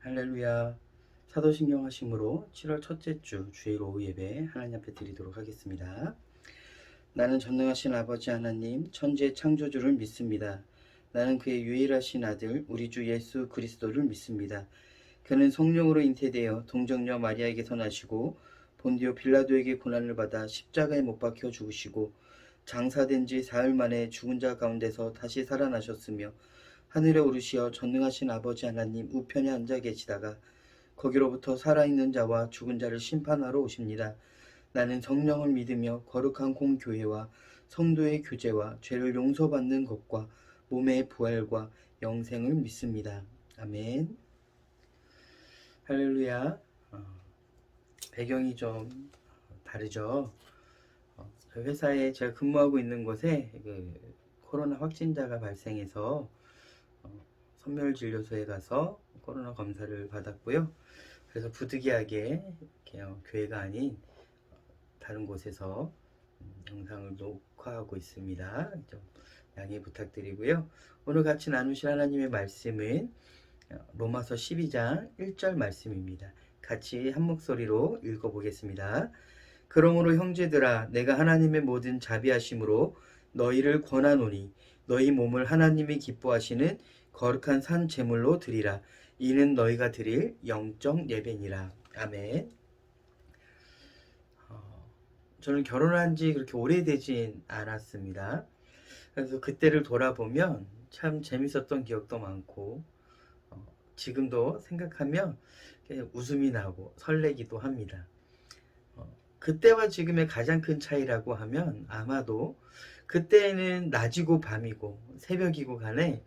할렐루야. 사도신경 하심으로 7월 첫째 주 주일 오후 예배 하나님 앞에 드리도록 하겠습니다. 나는 전능하신 아버지 하나님 천지의 창조주를 믿습니다. 나는 그의 유일하신 아들 우리 주 예수 그리스도를 믿습니다. 그는 성령으로 잉태되어 동정녀 마리아에게서 나시고 본디오 빌라도에게 고난을 받아 십자가에 못 박혀 죽으시고 장사된 지 사흘 만에 죽은 자 가운데서 다시 살아나셨으며 하늘에 오르시어 전능하신 아버지 하나님 우편에 앉아 계시다가 거기로부터 살아있는 자와 죽은 자를 심판하러 오십니다. 나는 성령을 믿으며 거룩한 공교회와 성도의 교제와 죄를 용서받는 것과 몸의 부활과 영생을 믿습니다. 아멘. 할렐루야. 어, 배경이 좀 다르죠. 어, 회사에 제가 근무하고 있는 곳에 그 코로나 확진자가 발생해서 어, 선멸진료소에 가서 코로나 검사를 받았고요. 그래서 부득이하게 어, 교회가 아닌 어, 다른 곳에서 음, 영상을 녹화하고 있습니다. 좀 양해 부탁드리고요. 오늘 같이 나누실 하나님의 말씀은 어, 로마서 12장 1절 말씀입니다. 같이 한 목소리로 읽어보겠습니다. 그러므로 형제들아 내가 하나님의 모든 자비하심으로 너희를 권하노니 너희 몸을 하나님이 기뻐하시는 거룩한 산 제물로 드리라. 이는 너희가 드릴 영적 예배니라. 아멘. 어, 저는 결혼한 지 그렇게 오래되진 않았습니다. 그래서 그때를 돌아보면 참 재밌었던 기억도 많고 어, 지금도 생각하면 웃음이 나고 설레기도 합니다. 어, 그때와 지금의 가장 큰 차이라고 하면 아마도 그때는 낮이고 밤이고 새벽이고 간에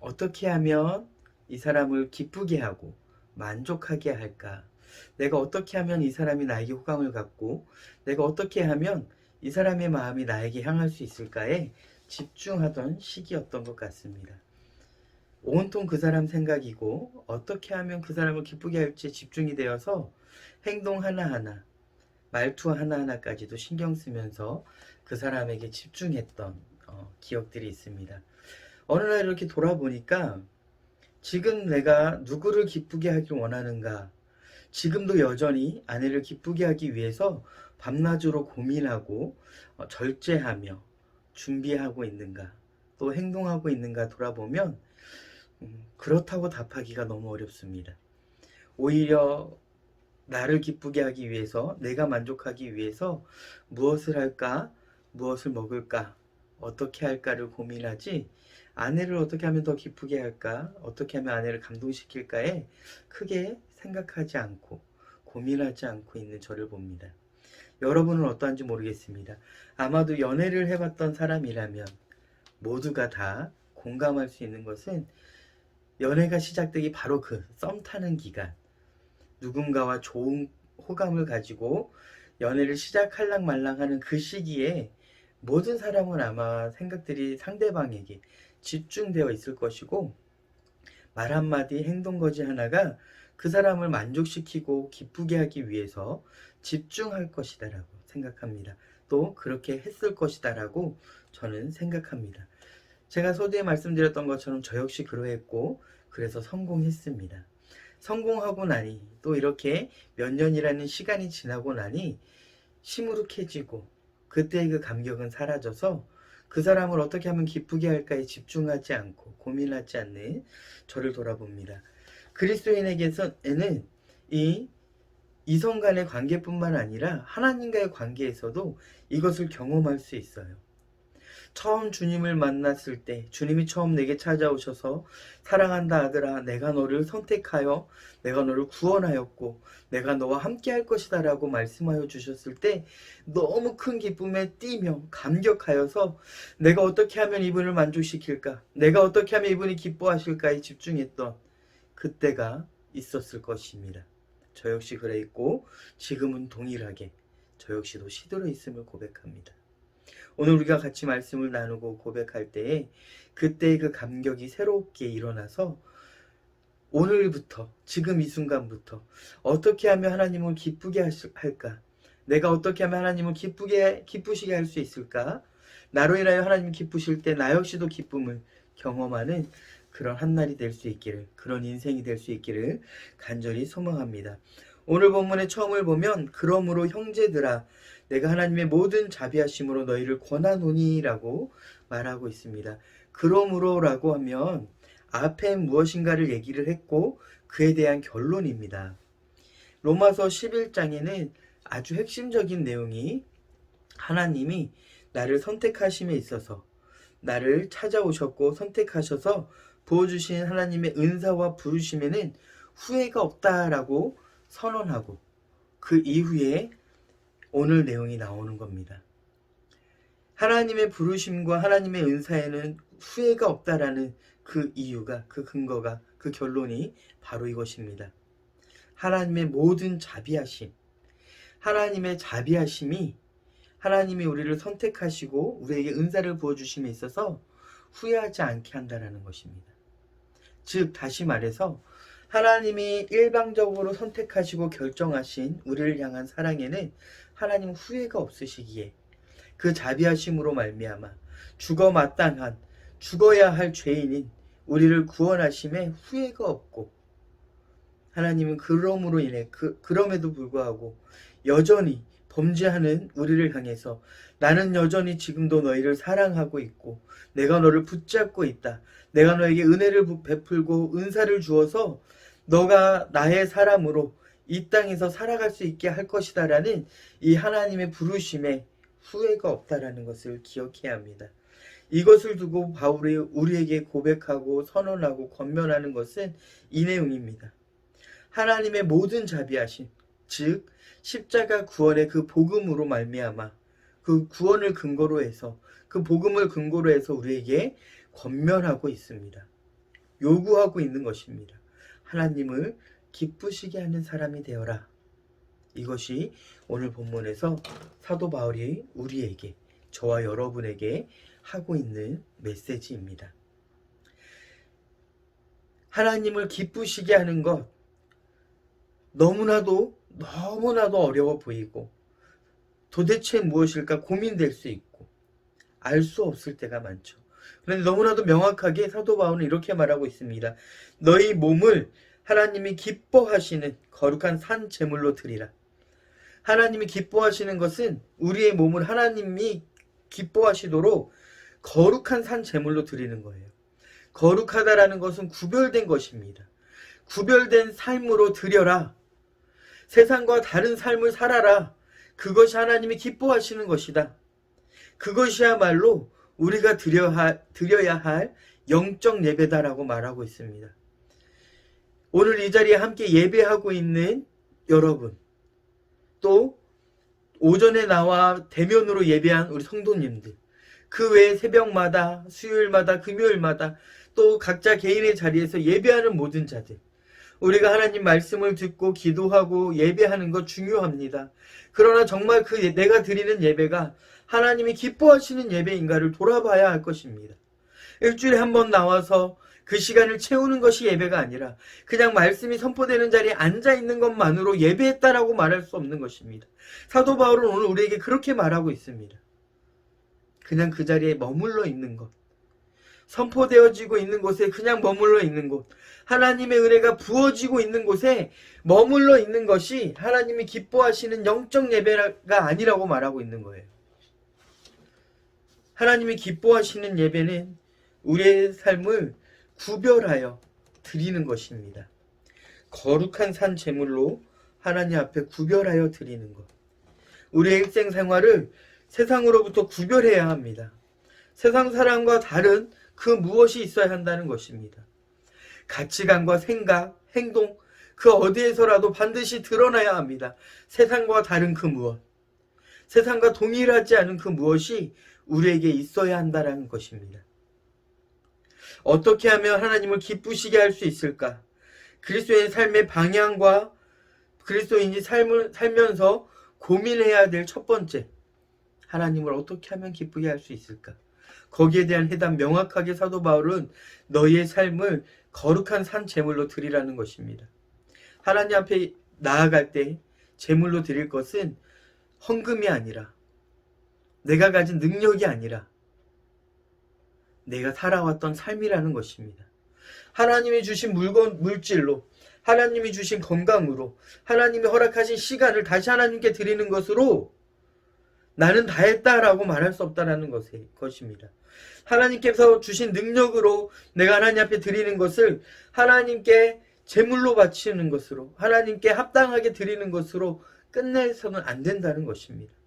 어, 어떻게 하면 이 사람을 기쁘게 하고 만족하게 할까? 내가 어떻게 하면 이 사람이 나에게 호감을 갖고 내가 어떻게 하면 이 사람의 마음이 나에게 향할 수 있을까에 집중하던 시기였던 것 같습니다. 온통 그 사람 생각이고 어떻게 하면 그 사람을 기쁘게 할지 집중이 되어서 행동 하나하나 말투 하나하나까지도 신경 쓰면서 그 사람에게 집중했던 어, 기억들이 있습니다. 어느 날 이렇게 돌아보니까 지금 내가 누구를 기쁘게 하길 원하는가? 지금도 여전히 아내를 기쁘게 하기 위해서 밤낮으로 고민하고 어, 절제하며 준비하고 있는가? 또 행동하고 있는가 돌아보면 음, 그렇다고 답하기가 너무 어렵습니다. 오히려 나를 기쁘게 하기 위해서 내가 만족하기 위해서 무엇을 할까? 무엇을 먹을까? 어떻게 할까를 고민하지 아내를 어떻게 하면 더 기쁘게 할까? 어떻게 하면 아내를 감동시킬까에 크게 생각하지 않고 고민하지 않고 있는 저를 봅니다. 여러분은 어떠한지 모르겠습니다. 아마도 연애를 해봤던 사람이라면 모두가 다 공감할 수 있는 것은 연애가 시작되기 바로 그 썸 타는 기간, 누군가와 좋은 호감을 가지고 연애를 시작할랑 말랑 하는 그 시기에 모든 사람은 아마 생각들이 상대방에게 집중되어 있을 것이고 말 한마디 행동 거지 하나가 그 사람을 만족시키고 기쁘게 하기 위해서 집중할 것이다라고 생각합니다. 또 그렇게 했을 것이다라고 저는 생각합니다. 제가 소두에 말씀드렸던 것처럼 저 역시 그러했고 그래서 성공했습니다. 성공하고 나니 또 이렇게 몇 년이라는 시간이 지나고 나니 시무룩해지고 그때의 그 감격은 사라져서 그 사람을 어떻게 하면 기쁘게 할까에 집중하지 않고 고민하지 않는 저를 돌아봅니다. 그리스도인에게서는 이 이성 간의 관계뿐만 아니라 하나님과의 관계에서도 이것을 경험할 수 있어요. 처음 주님을 만났을 때 주님이 처음 내게 찾아오셔서 사랑한다 아들아 내가 너를 선택하여 내가 너를 구원하였고 내가 너와 함께 할 것이다 라고 말씀하여 주셨을 때 너무 큰 기쁨에 뛰며 감격하여서 내가 어떻게 하면 이분을 만족시킬까 내가 어떻게 하면 이분이 기뻐하실까에 집중했던 그때가 있었을 것입니다. 저 역시 그랬고 지금은 동일하게 저 역시도 시들어 있음을 고백합니다. 오늘 우리가 같이 말씀을 나누고 고백할 때에 그때의 그 감격이 새롭게 일어나서 오늘부터 지금 이 순간부터 어떻게 하면 하나님을 기쁘게 할까? 내가 어떻게 하면 하나님을 기쁘게 기쁘시게 할 수 있을까? 나로 인하여 하나님 기쁘실 때 나 역시도 기쁨을 경험하는 그런 한 날이 될 수 있기를, 그런 인생이 될 수 있기를 간절히 소망합니다. 오늘 본문의 처음을 보면 그러므로 형제들아 내가 하나님의 모든 자비하심으로 너희를 권하노니라고 말하고 있습니다. 그러므로라고 하면 앞에 무엇인가를 얘기를 했고 그에 대한 결론입니다. 로마서 11장에는 아주 핵심적인 내용이 하나님이 나를 선택하심에 있어서 나를 찾아오셨고 선택하셔서 부어주신 하나님의 은사와 부르심에는 후회가 없다라고 선언하고 그 이후에 오늘 내용이 나오는 겁니다. 하나님의 부르심과 하나님의 은사에는 후회가 없다라는 그 이유가 그 근거가 그 결론이 바로 이것입니다. 하나님의 모든 자비하심, 하나님의 자비하심이 하나님이 우리를 선택하시고 우리에게 은사를 부어주심에 있어서 후회하지 않게 한다는 것입니다. 즉, 다시 말해서 하나님이 일방적으로 선택하시고 결정하신 우리를 향한 사랑에는 하나님 후회가 없으시기에 그 자비하심으로 말미암아 죽어 마땅한 죽어야 할 죄인인 우리를 구원하심에 후회가 없고 하나님은 그럼으로 인해 그 그럼에도 불구하고 여전히 범죄하는 우리를 향해서 나는 여전히 지금도 너희를 사랑하고 있고 내가 너를 붙잡고 있다. 내가 너에게 은혜를 베풀고 은사를 주어서 너가 나의 사람으로 이 땅에서 살아갈 수 있게 할 것이다라는 이 하나님의 부르심에 후회가 없다라는 것을 기억해야 합니다. 이것을 두고 바울이 우리에게 고백하고 선언하고 권면하는 것은 이 내용입니다. 하나님의 모든 자비하심, 즉 십자가 구원의 그 복음으로 말미암아 그 구원을 근거로 해서 그 복음을 근거로 해서 우리에게 권면하고 있습니다. 요구하고 있는 것입니다. 하나님을 기쁘시게 하는 사람이 되어라. 이것이 오늘 본문에서 사도 바울이 우리에게 저와 여러분에게 하고 있는 메시지입니다. 하나님을 기쁘시게 하는 것 너무나도 너무나도 어려워 보이고 도대체 무엇일까 고민될 수 있고 알 수 없을 때가 많죠. 그런데 너무나도 명확하게 사도 바울은 이렇게 말하고 있습니다. 너희 몸을 하나님이 기뻐하시는 거룩한 산 제물로 드리라. 하나님이 기뻐하시는 것은 우리의 몸을 하나님이 기뻐하시도록 거룩한 산 제물로 드리는 거예요. 거룩하다라는 것은 구별된 것입니다. 구별된 삶으로 드려라. 세상과 다른 삶을 살아라. 그것이 하나님이 기뻐하시는 것이다. 그것이야말로 우리가 드려야, 할 영적 예배다라고 말하고 있습니다. 오늘 이 자리에 함께 예배하고 있는 여러분, 또 오전에 나와 대면으로 예배한 우리 성도님들, 그 외에 새벽마다, 수요일마다, 금요일마다 또 각자 개인의 자리에서 예배하는 모든 자들, 우리가 하나님 말씀을 듣고 기도하고 예배하는 것 중요합니다. 그러나 정말 그 예- 내가 드리는 예배가 하나님이 기뻐하시는 예배인가를 돌아봐야 할 것입니다. 일주일에 한 번 나와서 그 시간을 채우는 것이 예배가 아니라 그냥 말씀이 선포되는 자리에 앉아 있는 것만으로 예배했다라고 말할 수 없는 것입니다. 사도 바울은 오늘 우리에게 그렇게 말하고 있습니다. 그냥 그 자리에 머물러 있는 것. 선포되어지고 있는 곳에 그냥 머물러 있는 곳. 하나님의 은혜가 부어지고 있는 곳에 머물러 있는 것이 하나님이 기뻐하시는 영적 예배가 아니라고 말하고 있는 거예요. 하나님이 기뻐하시는 예배는 우리의 삶을 구별하여 드리는 것입니다. 거룩한 산 제물로 하나님 앞에 구별하여 드리는 것. 우리의 일생 생활을 세상으로부터 구별해야 합니다. 세상 사람과 다른 그 무엇이 있어야 한다는 것입니다. 가치관과 생각, 행동, 그 어디에서라도 반드시 드러나야 합니다. 세상과 다른 그 무엇. 세상과 동일하지 않은 그 무엇이 우리에게 있어야 한다는 것입니다. 어떻게 하면 하나님을 기쁘시게 할 수 있을까? 그리스도의 삶의 방향과 그리스도인이 삶을 살면서 고민해야 될 첫 번째. 하나님을 어떻게 하면 기쁘게 할 수 있을까? 거기에 대한 해답 명확하게 사도 바울은 너희의 삶을 거룩한 산 제물로 드리라는 것입니다. 하나님 앞에 나아갈 때 제물로 드릴 것은 헌금이 아니라 내가 가진 능력이 아니라 내가 살아왔던 삶이라는 것입니다. 하나님이 주신 물건, 물질로, 하나님이 주신 건강으로, 하나님이 허락하신 시간을 다시 하나님께 드리는 것으로 나는 다 했다라고 말할 수 없다라는 것입니다. 하나님께서 주신 능력으로 내가 하나님 앞에 드리는 것을 하나님께 제물로 바치는 것으로, 하나님께 합당하게 드리는 것으로 끝내서는 안 된다는 것입니다.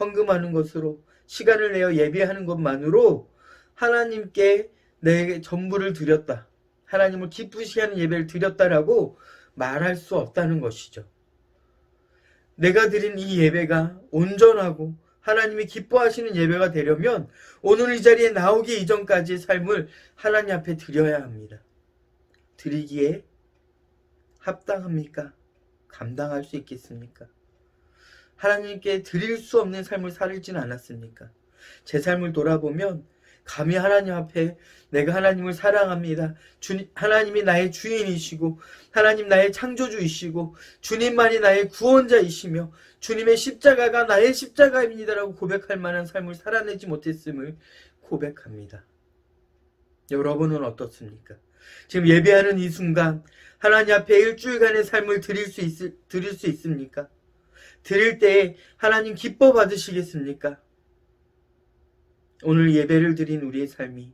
헌금하는 것으로, 시간을 내어 예배하는 것만으로 하나님께 내 전부를 드렸다. 하나님을 기쁘시게 하는 예배를 드렸다라고 말할 수 없다는 것이죠. 내가 드린 이 예배가 온전하고 하나님이 기뻐하시는 예배가 되려면 오늘 이 자리에 나오기 이전까지의 삶을 하나님 앞에 드려야 합니다. 드리기에 합당합니까? 감당할 수 있겠습니까? 하나님께 드릴 수 없는 삶을 살지는 않았습니까? 제 삶을 돌아보면 감히 하나님 앞에 내가 하나님을 사랑합니다. 주님, 하나님이 나의 주인이시고 하나님 나의 창조주이시고 주님만이 나의 구원자이시며 주님의 십자가가 나의 십자가입니다라고 고백할 만한 삶을 살아내지 못했음을 고백합니다. 여러분은 어떻습니까? 지금 예배하는 이 순간 하나님 앞에 일주일간의 삶을 드릴 수 있, 드릴 수 있습니까? 드릴 때에 하나님 기뻐 받으시겠습니까? 오늘 예배를 드린 우리의 삶이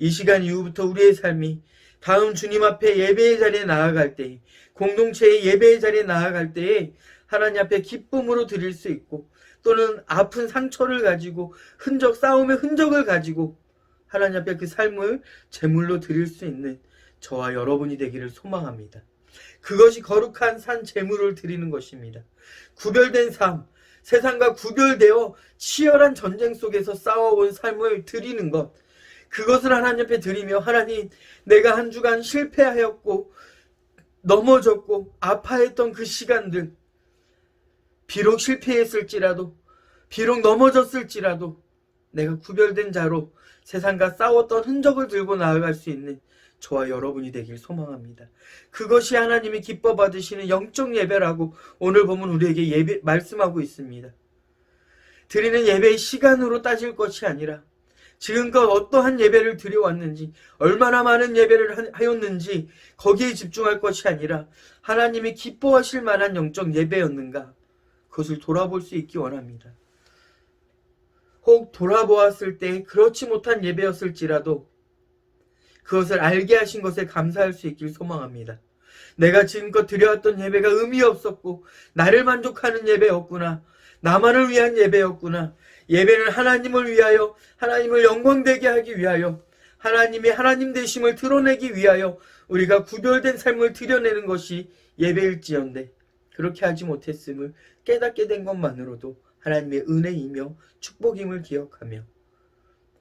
이 시간 이후부터 우리의 삶이 다음 주님 앞에 예배의 자리에 나아갈 때 공동체의 예배의 자리에 나아갈 때에 하나님 앞에 기쁨으로 드릴 수 있고 또는 아픈 상처를 가지고 흔적 싸움의 흔적을 가지고 하나님 앞에 그 삶을 제물로 드릴 수 있는 저와 여러분이 되기를 소망합니다. 그것이 거룩한 산 제물을 드리는 것입니다. 구별된 삶, 세상과 구별되어 치열한 전쟁 속에서 싸워온 삶을 드리는 것. 그것을 하나님 앞에 드리며 하나님 내가 한 주간 실패하였고 넘어졌고 아파했던 그 시간들 비록 실패했을지라도 비록 넘어졌을지라도 내가 구별된 자로 세상과 싸웠던 흔적을 들고 나아갈 수 있는 저와 여러분이 되길 소망합니다. 그것이 하나님이 기뻐 받으시는 영적 예배라고 오늘 보면 우리에게 예배 말씀하고 있습니다. 드리는 예배의 시간으로 따질 것이 아니라 지금껏 어떠한 예배를 드려왔는지 얼마나 많은 예배를 하였는지 거기에 집중할 것이 아니라 하나님이 기뻐하실 만한 영적 예배였는가 그것을 돌아볼 수 있기 원합니다. 혹 돌아보았을 때 그렇지 못한 예배였을지라도 그것을 알게 하신 것에 감사할 수 있길 소망합니다. 내가 지금껏 드려왔던 예배가 의미 없었고 나를 만족하는 예배였구나. 나만을 위한 예배였구나. 예배는 하나님을 위하여 하나님을 영광되게 하기 위하여 하나님의 하나님 되심을 드러내기 위하여 우리가 구별된 삶을 드려내는 것이 예배일지언데 그렇게 하지 못했음을 깨닫게 된 것만으로도 하나님의 은혜이며 축복임을 기억하며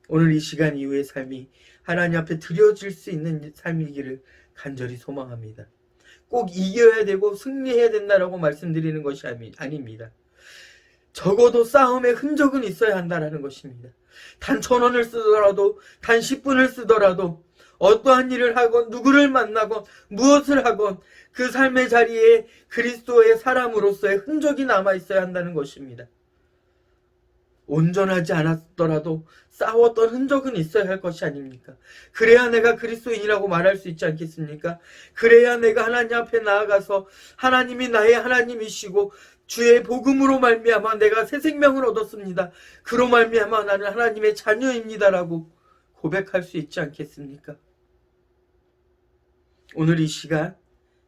오늘 이 시간 이후의 삶이 하나님 앞에 드려질 수 있는 삶이기를 간절히 소망합니다. 꼭 이겨야 되고 승리해야 된다라고 말씀드리는 것이 아닙니다. 적어도 싸움의 흔적은 있어야 한다라는 것입니다. 단 천 원을 쓰더라도, 단 10분을 쓰더라도, 어떠한 일을 하건, 누구를 만나건, 무엇을 하건, 그 삶의 자리에 그리스도의 사람으로서의 흔적이 남아 있어야 한다는 것입니다. 온전하지 않았더라도 싸웠던 흔적은 있어야 할 것이 아닙니까? 그래야 내가 그리스도인이라고 말할 수 있지 않겠습니까? 그래야 내가 하나님 앞에 나아가서 하나님이 나의 하나님이시고 주의 복음으로 말미암아 내가 새 생명을 얻었습니다. 그로 말미암아 나는 하나님의 자녀입니다라고 고백할 수 있지 않겠습니까? 오늘 이 시간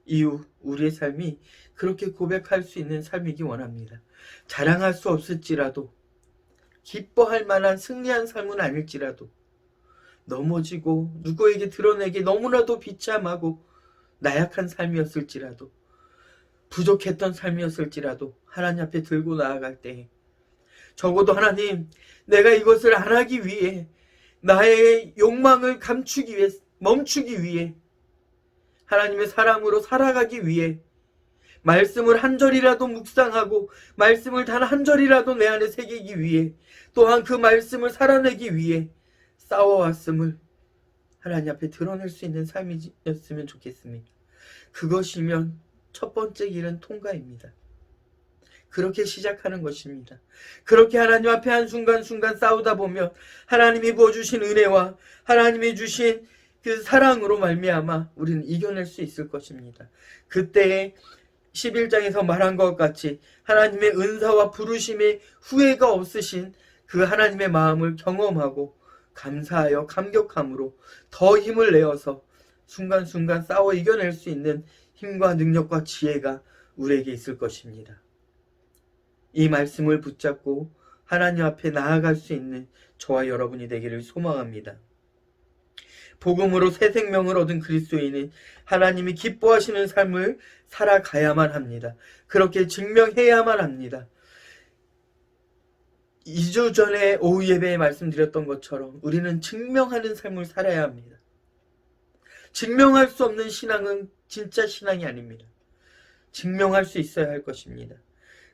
이후 우리의 삶이 그렇게 고백할 수 있는 삶이기 원합니다. 자랑할 수 없을지라도 기뻐할 만한 승리한 삶은 아닐지라도 넘어지고 누구에게 드러내기 너무나도 비참하고 나약한 삶이었을지라도 부족했던 삶이었을지라도 하나님 앞에 들고 나아갈 때 적어도 하나님 내가 이것을 안 하기 위해 나의 욕망을 감추기 위해 멈추기 위해 하나님의 사람으로 살아가기 위해 말씀을 한 절이라도 묵상하고 말씀을 단 한 절이라도 내 안에 새기기 위해 또한 그 말씀을 살아내기 위해 싸워왔음을 하나님 앞에 드러낼 수 있는 삶이었으면 좋겠습니다. 그것이면 첫 번째 길은 통과입니다. 그렇게 시작하는 것입니다. 그렇게 하나님 앞에 한순간순간 싸우다 보면 하나님이 부어주신 은혜와 하나님이 주신 그 사랑으로 말미암아 우리는 이겨낼 수 있을 것입니다. 그때에 11장에서 말한 것 같이 하나님의 은사와 부르심의 후회가 없으신 그 하나님의 마음을 경험하고 감사하여 감격함으로 더 힘을 내어서 순간순간 싸워 이겨낼 수 있는 힘과 능력과 지혜가 우리에게 있을 것입니다. 이 말씀을 붙잡고 하나님 앞에 나아갈 수 있는 저와 여러분이 되기를 소망합니다. 복음으로 새 생명을 얻은 그리스도인은 하나님이 기뻐하시는 삶을 살아가야만 합니다. 그렇게 증명해야만 합니다. 2주 전에 오후 예배에 말씀드렸던 것처럼 우리는 증명하는 삶을 살아야 합니다. 증명할 수 없는 신앙은 진짜 신앙이 아닙니다. 증명할 수 있어야 할 것입니다.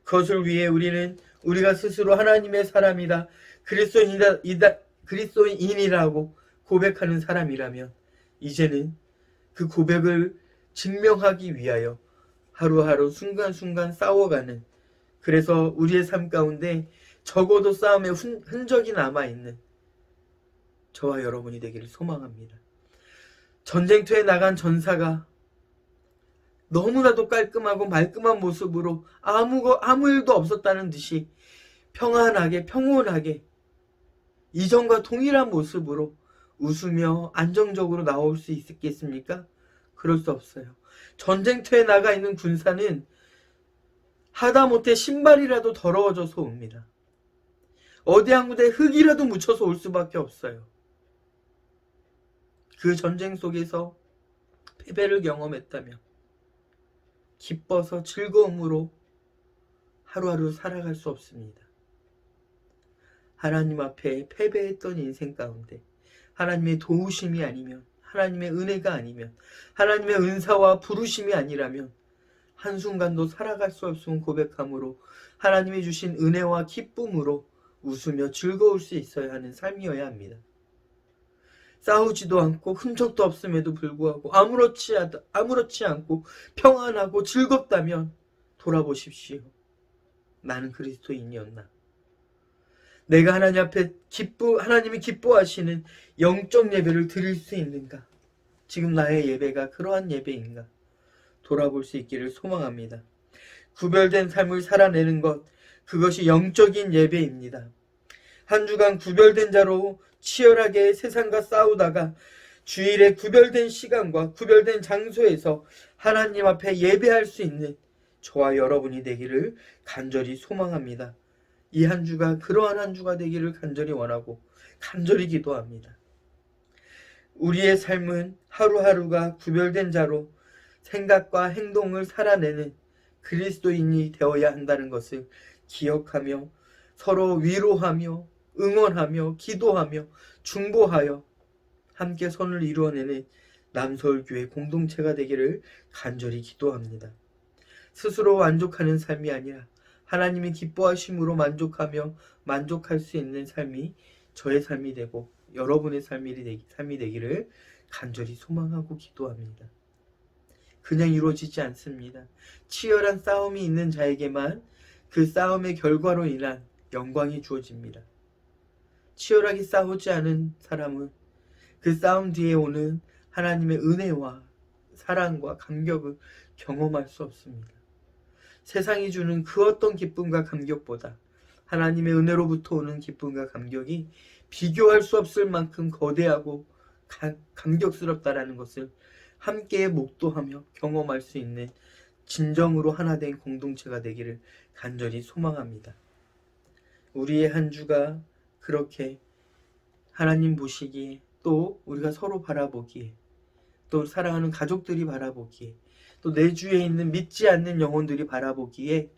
그것을 위해 우리는 우리가 스스로 하나님의 사람이다, 그리스도인이다, 이다- 그리스도인이라고 고백하는 사람이라면 이제는 그 고백을 증명하기 위하여 하루하루 순간순간 싸워가는 그래서 우리의 삶 가운데 적어도 싸움의 흔- 흔적이 남아있는 저와 여러분이 되기를 소망합니다. 전쟁터에 나간 전사가 너무나도 깔끔하고 말끔한 모습으로 아무, 거- 아무 일도 없었다는 듯이 평안하게, 평온하게 이전과 동일한 모습으로 웃으며 안정적으로 나올 수 있겠습니까? 그럴 수 없어요. 전쟁터에 나가 있는 군사는 하다못해 신발이라도 더러워져서 옵니다. 어디 한 군데 흙이라도 묻혀서 올 수밖에 없어요. 그 전쟁 속에서 패배를 경험했다면 기뻐서 즐거움으로 하루하루 살아갈 수 없습니다. 하나님 앞에 패배했던 인생 가운데 하나님의 도우심이 아니면 하나님의 은혜가 아니면 하나님의 은사와 부르심이 아니라면 한순간도 살아갈 수 없음을 고백함으로 하나님이 주신 은혜와 기쁨으로 웃으며 즐거울 수 있어야 하는 삶이어야 합니다. 싸우지도 않고 흔적도 없음에도 불구하고 아무렇지, 않- 아무렇지 않고 평안하고 즐겁다면 돌아보십시오. 나는 그리스도인이었나? 내가 하나님 앞에 기쁘, 하나님이 기뻐하시는 영적 예배를 드릴 수 있는가? 지금 나의 예배가 그러한 예배인가? 돌아볼 수 있기를 소망합니다. 구별된 삶을 살아내는 것, 그것이 영적인 예배입니다. 한 주간 구별된 자로 치열하게 세상과 싸우다가 주일에 구별된 시간과 구별된 장소에서 하나님 앞에 예배할 수 있는 저와 여러분이 되기를 간절히 소망합니다. 이 한 주가 그러한 한 주가 되기를 간절히 원하고 간절히 기도합니다. 우리의 삶은 하루하루가 구별된 자로 생각과 행동을 살아내는 그리스도인이 되어야 한다는 것을 기억하며 서로 위로하며 응원하며 기도하며 중보하여 함께 선을 이루어내는 남서울교회 공동체가 되기를 간절히 기도합니다. 스스로 만족하는 삶이 아니라 하나님이 기뻐하심으로 만족하며 만족할 수 있는 삶이 저의 삶이 되고 여러분의 삶이, 되기, 삶이 되기를 간절히 소망하고 기도합니다. 그냥 이루어지지 않습니다. 치열한 싸움이 있는 자에게만 그 싸움의 결과로 인한 영광이 주어집니다. 치열하게 싸우지 않은 사람은 그 싸움 뒤에 오는 하나님의 은혜와 사랑과 감격을 경험할 수 없습니다. 세상이 주는 그 어떤 기쁨과 감격보다 하나님의 은혜로부터 오는 기쁨과 감격이 비교할 수 없을 만큼 거대하고 가- 감격스럽다라는 것을 함께 목도하며 경험할 수 있는 진정으로 하나 된 공동체가 되기를 간절히 소망합니다. 우리의 한 주가 그렇게 하나님 보시기에 또 우리가 서로 바라보기에 또 사랑하는 가족들이 바라보기에 또 내 주위에 있는 믿지 않는 영혼들이 바라보기에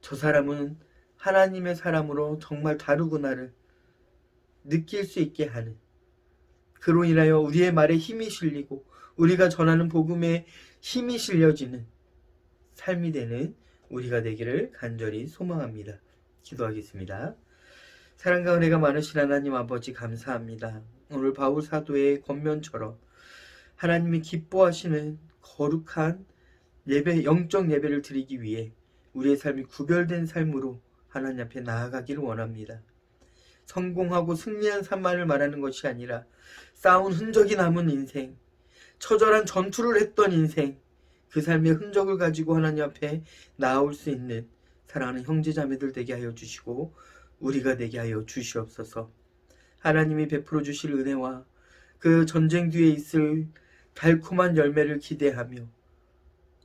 저 사람은 하나님의 사람으로 정말 다르구나를 느낄 수 있게 하는 그로 인하여 우리의 말에 힘이 실리고 우리가 전하는 복음에 힘이 실려지는 삶이 되는 우리가 되기를 간절히 소망합니다. 기도하겠습니다. 사랑과 은혜가 많으신 하나님 아버지 감사합니다. 오늘 바울 사도의 권면처럼 하나님이 기뻐하시는 거룩한 예배, 영적 예배를 드리기 위해 우리의 삶이 구별된 삶으로 하나님 앞에 나아가기를 원합니다. 성공하고 승리한 삶만을 말하는 것이 아니라 싸운 흔적이 남은 인생, 처절한 전투를 했던 인생, 그 삶의 흔적을 가지고 하나님 앞에 나아올 수 있는 사랑하는 형제자매들 되게 하여 주시고 우리가 되게 하여 주시옵소서. 하나님이 베풀어 주실 은혜와 그 전쟁 뒤에 있을 달콤한 열매를 기대하며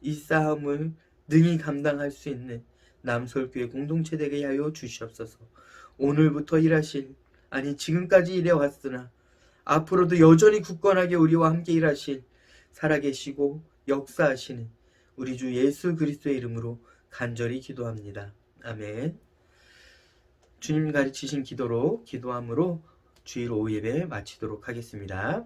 이 싸움을 능히 감당할 수 있는 남설교회 공동체 되게 하여 주시옵소서. 오늘부터 일하실 아니 지금까지 일해 왔으나 앞으로도 여전히 굳건하게 우리와 함께 일하실 살아계시고 역사하시는 우리 주 예수 그리스도의 이름으로 간절히 기도합니다. 아멘. 주님 가르치신 기도로 기도함으로 주일 오후 예배 마치도록 하겠습니다.